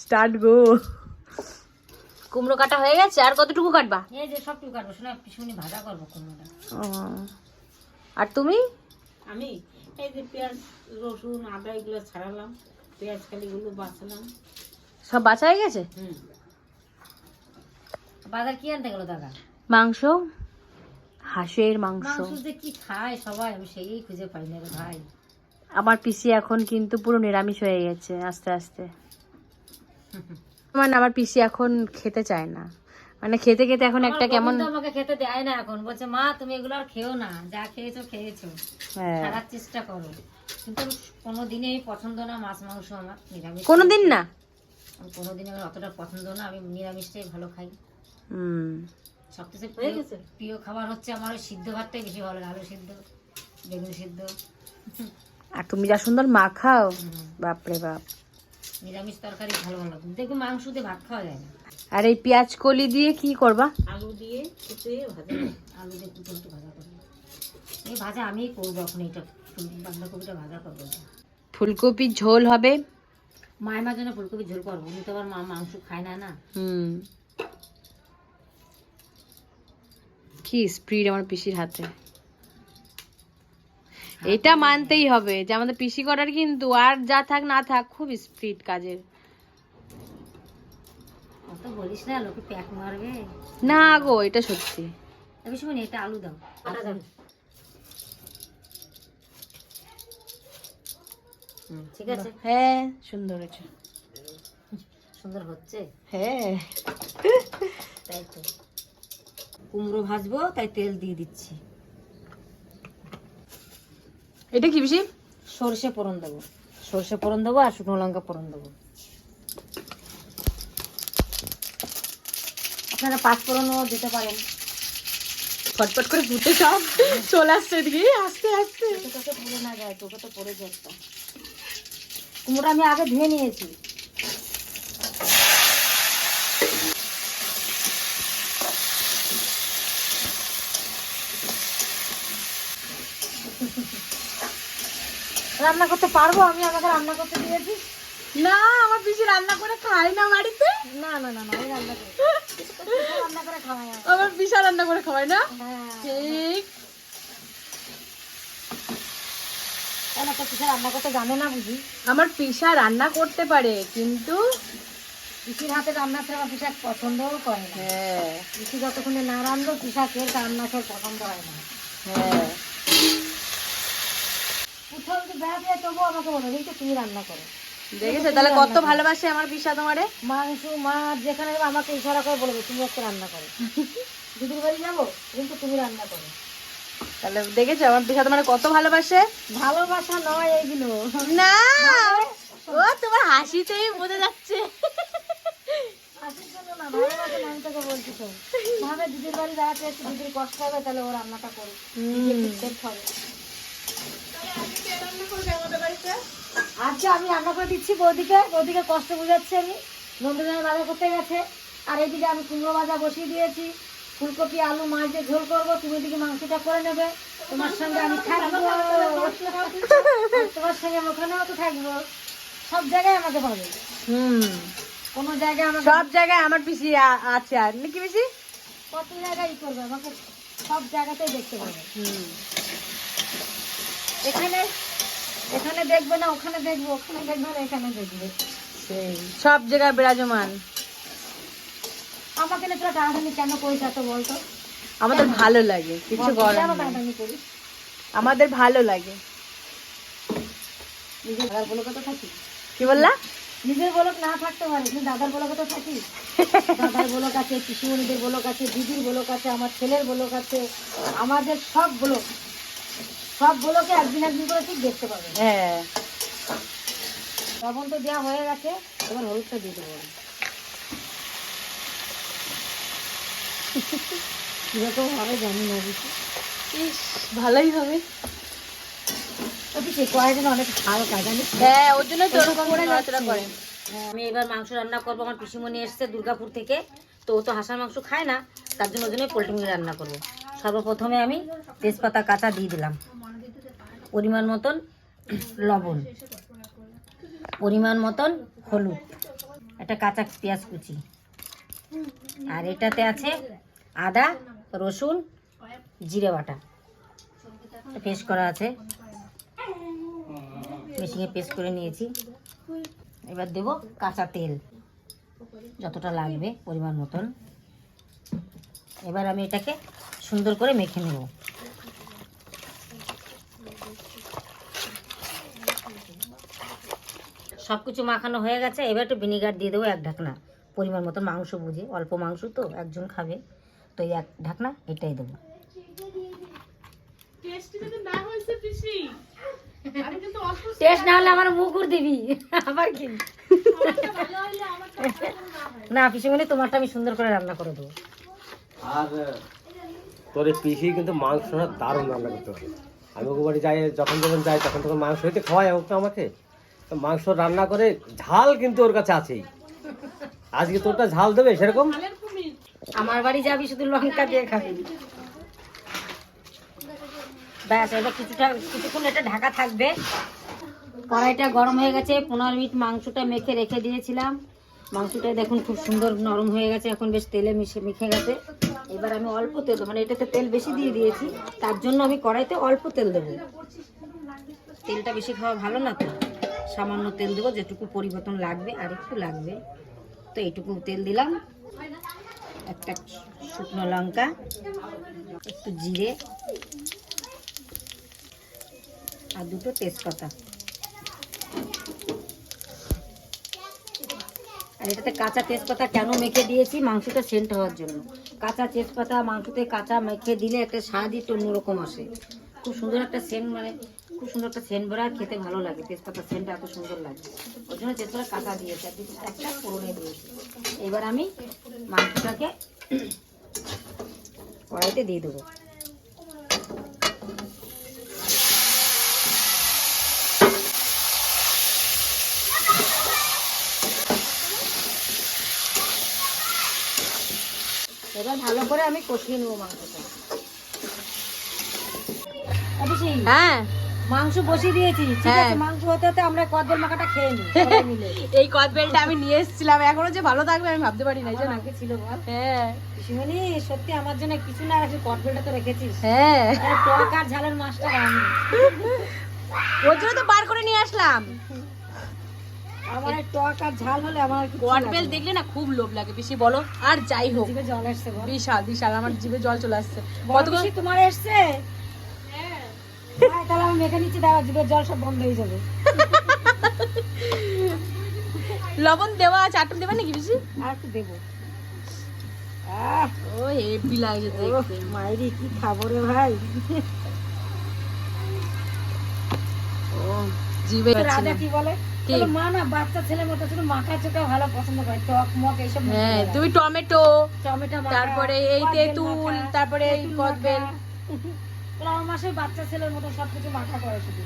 Start গো কুমড়ো কাটা হয়ে গেছে আর কতটুকু কাটবা? এই যে সব টুকু কাটবো শোনা পিছনে ভাজা করব কুমড়োটা। ও, আর তুমি? আমি এই যে পেঁয়াজ রসুন আদা এগুলো ছাড়ালাম পেঁয়াজ কালিগুলো বাছলাম সব বাছা হয়ে গেছে? হুম। বাজার কি আনতে গেলো দাদা? মাংস। হাঁসের মাংস। মাংস যে কি খায় সবাই আমি সেই খুঁজে পাই না রে ভাই। আমার পিসি এখন কিন্তু পুরো নিরামিষ হয়ে গেছে আস্তে আস্তে। মানে আমার পিসি এখন খেতে চায় না। মানে খেতে খেতে এখন একটা কেমন আমাকে খেতে দেয় না এখন। বলছে মা তুমি এগুলো আর খেও না। যা খেয়েছো খেয়েছো। হ্যাঁ। ছাড়ার চেষ্টা করো। কিন্তু কোনোদিনই আমি পছন্দ না মাছ মাংস আমার। নিরামিষ কোনোদিন না? কোনোদিন আমার অতটা পছন্দ না। আমি নিরামিষটাই ভালো খাই। হুম। সবথেকে প্রিয় প্রিয় খাবার হচ্ছে আমার ওই সিদ্ধ ভাতটাই বেশি ভালো লাগে আলু সিদ্ধ বেগুন সিদ্ধ। আর তুমি যা সুন্দর মাখাও হুম। বাপরে বাপ। নিরামিষ তরকারি ভালো ভালো দেখবি মাংস দিয়ে ভাত খাওয়া যায় না। আর এই পেঁয়াজ কলি দিয়ে কি করবা? আলু দিয়ে কুচে ভাজা আলু দিয়ে কুচে একটু ভাজা করব। এই ভাজা আমিই করব এখন এইটা বাঁধাকপিটা ভাজা করব ফুলকপির ঝোল হবে? মায়ের জন্য ফুলকপি ঝোল করব উনি তো আবার মা মাংস খায় না না। হুম। কি স্প্রিড আমার পিসির হাতে। এটা মানতেই হবে যে আমাদের পিসি করার কিন্তু আর যা থাক না থাক খুব স্পিড কাজের। না গো এটা সত্যি। এটা আলু দাও। আটা দাও। হুম, ঠিক আছে। হ্যাঁ সুন্দর হয়েছে। সুন্দর হচ্ছে? হ্যাঁ। তাই তো। কুমড়ো ভাজবো তাই তেল দিয়ে দিচ্ছি। এটা কি বেশি? সর্ষে পরন দেবো। সর্ষে পরন দেবো আর শুকনো লঙ্কা পরন দেবো। আপনারা পাঁচ ফোড়নও দিতে পারেন। ফটফট করে ফুটে সব। চলে আসছে এদিকে। আস্তে আস্তে। তোকে তোকে পড়ে না যায় তোকে তো পড়ে যায় কুমড়া আমি আগে ধুয়ে নিয়েছি। রান্না করতে পারব? আমি আমাকে রান্না করতে দিয়েছি। না আমার পিসি রান্না করে খায় না বাড়িতে। না না না না আমি রান্না করি। রান্না করে খাওয়াই আমার। পিসা রান্না করে খাওয়ায় না? হ্যাঁ। ঠিক। রান্না করতে জানে না বুঝি? আমার পিসা রান্না করতে পারে কিন্তু পিসির হাতে রান্না ছাড়া আমার পিসা পছন্দও করে না। হ্যাঁ। পিসি যতক্ষণে না রান্ধলো পিসা খেয়ে রান্না খেয়ে পছন্দ হয় না। হ্যাঁ। কোথাও যদি বেড়াতে যায় তবুও আমাকে বলে কিন্তু তুমি রান্না করো। দেখেছ? তাহলে কত ভালোবাসে আমার পিসা তোমারে? মাংস মাছ যেখানে আমাকে ইশারা করে বলবে তুমি একটা রান্না করো। দিদির বাড়ি যাব কিন্তু তুমি রান্না করো। তাহলে দেখেছ? আমার তোমার কত ভালোবাসে? ভালোবাসা নয় এইগুলো। না! ও তোমার হাসিতেই বোঝা যাচ্ছে। দিদির বাড়ি এসে দিদির কষ্ট হবে তাহলে ও রান্নাটা করো নিজের খাবে আজকে আমি রান্না করে দিচ্ছি বৌদিকে। বৌদিকে কষ্ট বুঝাচ্ছি আমি। নন্দনের বাজার করতে গেছে। আর এইদিকে আমি কুমড়ো ভাজা বসিয়ে দিয়েছি। ফুলকপি আলু মাছ দিয়ে ঝোল করব। তুমি এদিকে মাংসটা করে নেবে। তোমার সঙ্গে আমি থাকব। তোমার সঙ্গে ওখানেও তো থাকব। সব জায়গায় আমাকে পাবে। হুম। কোনো জায়গায় আমার সব জায়গায় আমার পিসি আছে। আর নাকি পিসি? কত জায়গায় করবে আমাকে? সব জায়গাতেই দেখতে পাবে। হুম। এখানে এখানে দেখবে না ওখানে দেখবে ওখানে দেখবে না এখানে দেখবে। সেই সব জায়গায় বিরাজমান। আমাকে না তোরা টানাটানি কেন করিস এত বলতো? আমাদের ভালো লাগে কিছু বল, টানাটানি করিস? আমাদের ভালো লাগে। নিজের দাদার তো থাকি? কি বললা? নিজের বলক না থাকতে পারে কিন্তু দাদার বলকে তো থাকি? দাদার বলক আছে পিসিমণিদের বলক আছে দিদির বলক আছে আমার ছেলের বলক আছে আমাদের সব বলক। সব বলকে একদিন একদিন করে ঠিক দেখতে পাবে। হ্যাঁ। লবণ তো দেওয়া হয়ে গেছে এবার হলুদটা দিয়ে দেবো। কীরকম হবে জানি না বুঝি। ইস ভালোই হবে। হ্যাঁ ওর জন্য করে হ্যাঁ, আমি এবার মাংস রান্না করব আমার পিসিমণি এসছে দুর্গাপুর থেকে তো ও তো হাঁসের মাংস খায় না তার জন্য ওই জন্য পোলট্রি রান্না করব। সর্বপ্রথমে আমি তেজপাতা কাঁচা দিয়ে দিলাম। পরিমাণ মতন লবণ। পরিমাণ মতন হলুদ। একটা কাঁচা পেঁয়াজ কুচি। আর এটাতে আছে আদা, রসুন, জিরে বাটা। পেস্ট করা আছে। মেশিনে পেস্ট করে নিয়েছি। এবার দেব কাঁচা তেল। যতটা লাগবে পরিমাণ মতন। এবার আমি এটাকে সুন্দর করে মেখে নেব। সব কিছু মাখানো হয়ে গেছে এবার একটু ভিনিগার দিয়ে দেবো এক ঢাকনা পরিমাণ মতো মাংস বুঝে অল্প মাংস তো একজন খাবে তো এই এক ঢাকনা এটাই দেবো। টেস্ট না হলে আমার মুকুর দিবি আবার কি? না পিসিমণি তোমারটা আমি সুন্দর করে রান্না করে দেবো। আর তোর এই পিসি কিন্তু মাংসটা দারুণ রান্না করতে পারে আমি ওকে বাড়ি যাই, যখন যখন যাই, তখন তখন মাংস হইতে খাওয়াই ওকে আমাকে। মাংস রান্না করে ঝাল কিন্তু ওর কাছে আছেই। আজকে তোরটা ঝাল দেবে সেরকম? আমার বাড়ি যাবি শুধু লঙ্কা দিয়ে খাবি। ব্যাস, এবার কিছুটা, কিছুক্ষণ এটা ঢাকা থাকবে। কড়াইটা গরম হয়ে গেছে, পনেরো মিনিট মাংসটা মেখে রেখে দিয়েছিলাম। মাংসটা দেখুন খুব সুন্দর নরম হয়ে গেছে, এখন বেশ তেলে মিশে মেখে গেছে। এবার আমি অল্প তেল মানে এটাতে তেল বেশি দিয়ে দিয়েছি, তার জন্য আমি কড়াইতে অল্প তেল দেবো। তেলটা বেশি খাওয়া ভালো না তো? সামান্য তেল দেবো, যেটুকু পরিবর্তন লাগবে আর একটু লাগবে। তো এইটুকু তেল দিলাম। একটা শুকনো লঙ্কা, একটু জিরে, আর দুটো তেজপাতা। আর এটাতে কাঁচা তেজপাতা কেন মেখে দিয়েছি? মাংসটা সেন্ট হওয়ার জন্য। কাঁচা তেজপাতা মাংসতে কাঁচা মেখে দিলে একটা স্বাদই একটু অন্যরকম আসে। খুব সুন্দর একটা সেন্ট মানে খুব সুন্দর একটা সেন্ট আর খেতে ভালো লাগে। তেজপাতা সেন্টটা এত সুন্দর লাগে। ওই জন্য তেজপাতা কাঁচা দিয়েছি। আর একটা ফোড়নে দিয়েছি। এবার আমি মাংসটাকে কড়াইতে দিয়ে দেবো। এবার ভালো করে আমি কষিয়ে নেব মাংসটা। হ্যাঁ। মাংস বসিয়ে দিয়েছি ঠিক হ্যাঁ। আছে? মাংস হতে হতে আমরা কদবেল মাখাটা খেয়ে নিই সবাই মিলে। এই কদবেলটা আমি নিয়ে এসেছিলাম। এখনও যে ভালো থাকবে আমি ভাবতে পারি না জানো? আগে ছিল বল। হ্যাঁ। শিমনি সত্যি আমার জন্য কিছু না রাখি কদবেলটা তো রেখেছিস। হ্যাঁ। টক আর ঝালের মাছটা আমি ওর জন্য তো বার করে নিয়ে আসলাম। আমার এই টক আর ঝাল হলে আমার। দেখলে না খুব লোভ লাগে বেশি বলো। আর যাই হোক জিভে জল আসছে বিশাল বিশাল আমার জিভে জল চলে আসছে। কতগুলো? বেশি তোমার এসছে? হ্যাঁ। তাহলে আমি মেখে নিচ্ছি দাঁড়া জিভের জল সব বন্ধ হয়ে যাবে। লবণ দেওয়া আছে চাটুন দেবে নাকি বেশি? আর একটু দেবো। ও হেভি লাগছে ওহ, দেখতে। মাইরি কি খাব রে ভাই? ও। জিভে রাজা কি বলে? মা না বাচ্চা ছেলের মতো শুধু মাখা চোখা ভালো পছন্দ করে টক মক এইসব হ্যাঁ তুমি টমেটো টমেটো তারপরে এই তেঁতুল, তারপরে এই কদবেল। আমার মাসে বাচ্চা ছেলের মতো সবকিছু মাখা করে শুধু।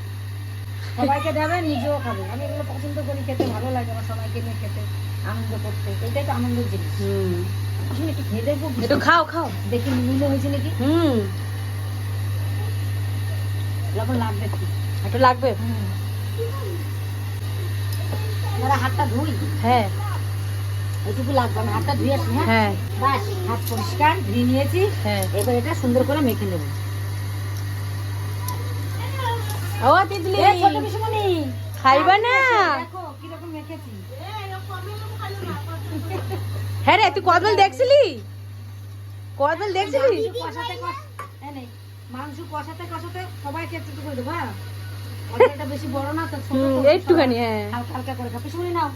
সবাইকে দেবে নিজেও খাবে। আমি এগুলো পছন্দ করি খেতে ভালো লাগে আমার সবাইকে নিয়ে খেতে আনন্দ করতে। এটাই তো আনন্দের জিনিস। হুম। আসলে একটু খেয়ে দেখব একটু খাও খাও। দেখি মিলে হয়েছে নাকি? হুম। লবণ লাগবে একটু। একটু লাগবে? দাদা হাতটা ধুই। হ্যাঁ। এইটুকু লাগবে আমি হাতটা ধুয়ে আসি হ্যাঁ? হ্যাঁ। বাস হাত পরিষ্কার ধুয়ে নিয়েছি। হ্যাঁ। এবার এটা সুন্দর করে মেখে নেব। ও তিতলি। ছোট পিসুমণি, খাইবা না। দেখো কীরকম মেখেছি। হ্যাঁ রে তুই কদবেল দেখছিলি? কদবেল দেখছিলি? মাংস কষাতে কষ- মাংস কষাতে কষাতে সবাই একটু করে দেবো হ্যাঁ? বেশি বড় না তো ছোট একটুখানি, হ্যাঁ। হালকা হালকা করে খাও পিসুমণি নাও।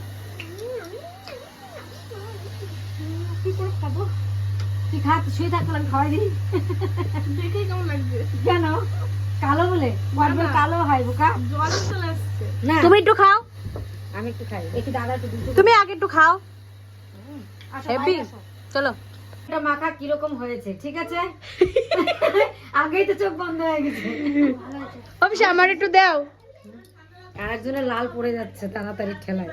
কি করে খাব? তুই খা শুয়ে থাকলে আমি খাওয়াই দিই। দেখে কেমন লাগছে। কেন? কালো বলে? কালো হয় বোকা। জল চলে আসছে। না। তুমি একটু খাও। আমি একটু খাই। দাদা একটু তুমি আগে একটু খাও। চলো। এটা মাখা কীরকম হয়েছে ঠিক আছে? আগেই তো চোখ বন্ধ হয়ে গেছে। অবশ্যই আমার একটু দাও। আর একজনের লাল পড়ে যাচ্ছে তাড়াতাড়ি ঠেলায়।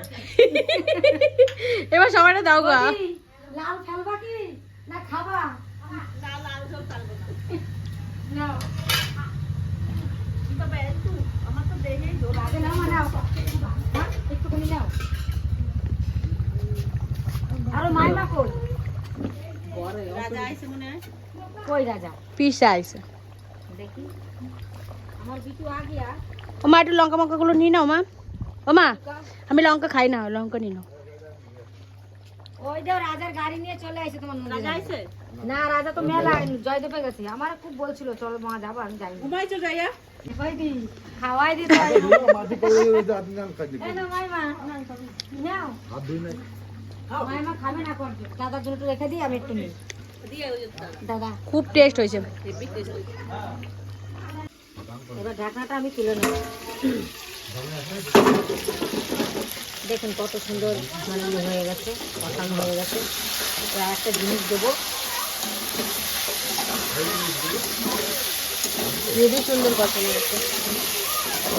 এবার সবাইটা দাও গা। লাল ফেলবা কি? না খাবা? নাও। আগে নাও, মানে নাও। হ্যাঁ, একটুখানি কই রাজা? পিসা আইসে দেখি। আমার বিটু আগিয়া ও মা একটু লঙ্কা মঙ্কাগুলো নিয়ে নাও মা। ও মা আমি লঙ্কা খাই না লঙ্কা নিয়ে নাও। ওই যে রাজার গাড়ি নিয়ে চলে আসে তোমার রাজা আইছে? না রাজা তো মেলা জয়দেবে গেছে। আমার খুব বলছিল চলো মা যাব আমি যাই ঘুমাইছো যাইয়া। খাওয়াই দি খাওয়াই দি তাই এই নাও মাইমা, খাবে। না করবে দাদার জন্য রেখে দিই আমি একটু নিই। দাদা খুব টেস্ট হয়েছে। এবার ঢাকনাটা আমি তুলে নেব। দেখুন কত সুন্দর মানে হয়ে গেছে কষানো হয়ে গেছে। এবার একটা জিনিস দেবো। খুবই সুন্দর কষানো হয়েছে।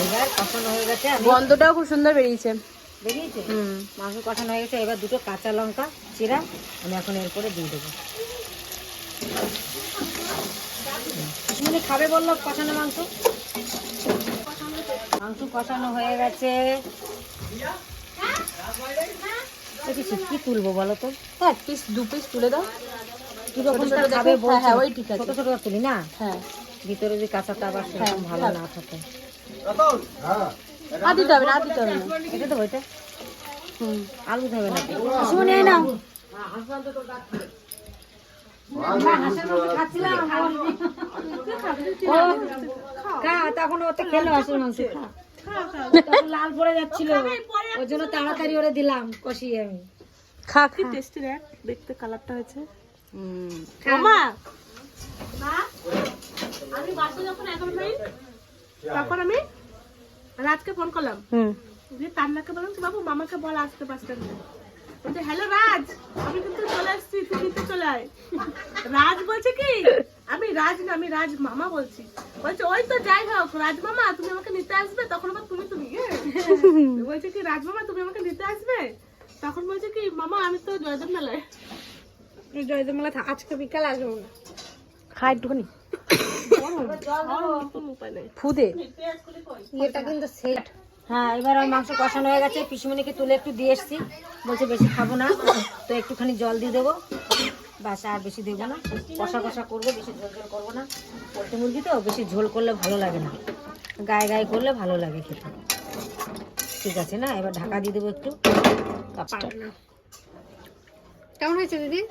এবার কষানো হয়ে গেছে গন্ধটাও খুব সুন্দর বেরিয়েছে। বেরিয়েছে? হুম। মাংস কষানো হয়ে গেছে এবার দুটো কাঁচা লঙ্কা চিরা আমি এখন এরপরে দিয়ে দেবো। মানে খাবে বলল কষানো মাংস। মাংস কষানো হয়ে গেছে। কি তুলবো বলো তো? এক পিস দু পিস তুলে দাও। খাবে হ্যাঁ, হ্যাঁ, ওই ঠিক আছে। ছোট ছোট তুলি না? হ্যাঁ। ভিতরে কাঁচাটা আবার সেরকম ভালো না থাকে আর দিতে হবে না আর দিতে হবে না। এটা তো ওইটা হুম। আলু দেবে না। শুনে নাও। তখন ওতে খেলো হাঁসের মাংস লাল পড়ে যাচ্ছিল ওই জন্য তাড়াতাড়ি ওরে দিলাম কষিয়ে আমি খা টেস্টি দেখতে কালারটা হয়েছে হুম। মা আমি বাসে যখন তখন আমি রাজকে ফোন করলাম হুম। দিয়ে তান্নাকে বললাম বাবু মামাকে বল আসতে পাঁচটা বলছে হ্যালো রাজ আমি কিন্তু চলে আসছি তুই নিতে চলে আয় রাজ বলছে কি আমি রাজ না আমি রাজ মামা বলছি বলছে ওই তো যাই হোক রাজ মামা তুমি আমাকে নিতে আসবে তখন আবার তুমি তুমি হ্যাঁ? বলছে কি রাজ মামা তুমি আমাকে নিতে আসবে তখন বলছে কি মামা আমি তো জয়দেব মেলায় জয়দেব মেলা আজকে বিকাল আসব না খা একটুখানি কোনো উপায় নেই ফুদে এটা কিন্তু সেট হ্যাঁ এবার আমার মাংস কষানো হয়ে গেছে। পিসুমনিকে তুলে একটু দিয়ে এসছি। বলছে বেশি খাব না। তো একটুখানি জল দিয়ে দেবো। বাস আর বেশি দেবো না। কষা কষা করব বেশি ঝোল ঝোল করব না। পোলট্রি মুরগি তো বেশি ঝোল করলে ভালো লাগে না। গায়ে গায়ে করলে ভালো লাগে খেতে। ঠিক আছে না? এবার ঢাকা দিয়ে দেবো একটু কেমন হয়েছে দিদি?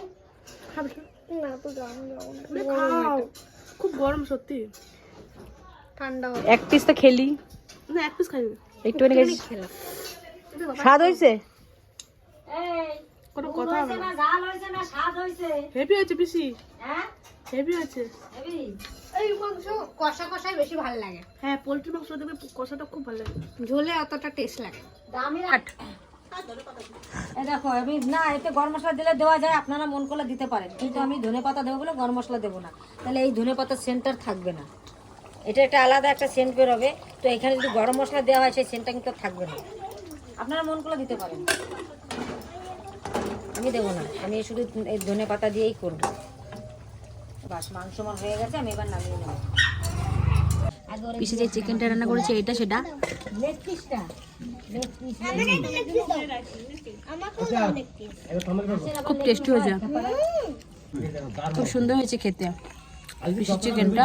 খুব গরম সত্যি। ঠান্ডা এক পিস তো খেলি। না এক পিস খাইনি গেছি। স্বাদ হয়েছে? কোনো কথা হবে না ঝাল হয়েছে না স্বাদ হয়েছে। হেভি আছে পিসি। হ্যাঁ? হেভি আছে হেবি? এই মাংস কষা কষাই বেশি ভালো লাগে। হ্যাঁ পোলট্রি মাংস দেখবে কষাটা খুব ভালো লাগে। ঝোলে অতটা টেস্ট লাগে। দামি। এই দেখো আমি না এতে গরম মশলা দিলে দেওয়া যায় আপনারা মন করলে দিতে পারেন। কিন্তু আমি ধনে পাতা দেবো বলে গরম মশলা দেবো না। তাহলে এই ধনে পাতার সেন্টার থাকবে না। এটা একটা আলাদা একটা সেন্ট বেরোবে। তো এখানে যদি গরম মশলা দেওয়া হয় সেই সেন্টটা কিন্তু থাকবে না। আপনারা মন করলে দিতে পারেন। আমি দেবো না। আমি শুধু এই ধনে পাতা দিয়েই করব। বাস মাংস মান হয়ে গেছে আমি এবার নামিয়ে নেব। পিসে যে চিকেনটা রান্না করেছে এটা সেটা? লেগ পিসটা খুব টেস্টি হয়েছে। খুব সুন্দর হয়েছে খেতে। পিসের চিকেনটা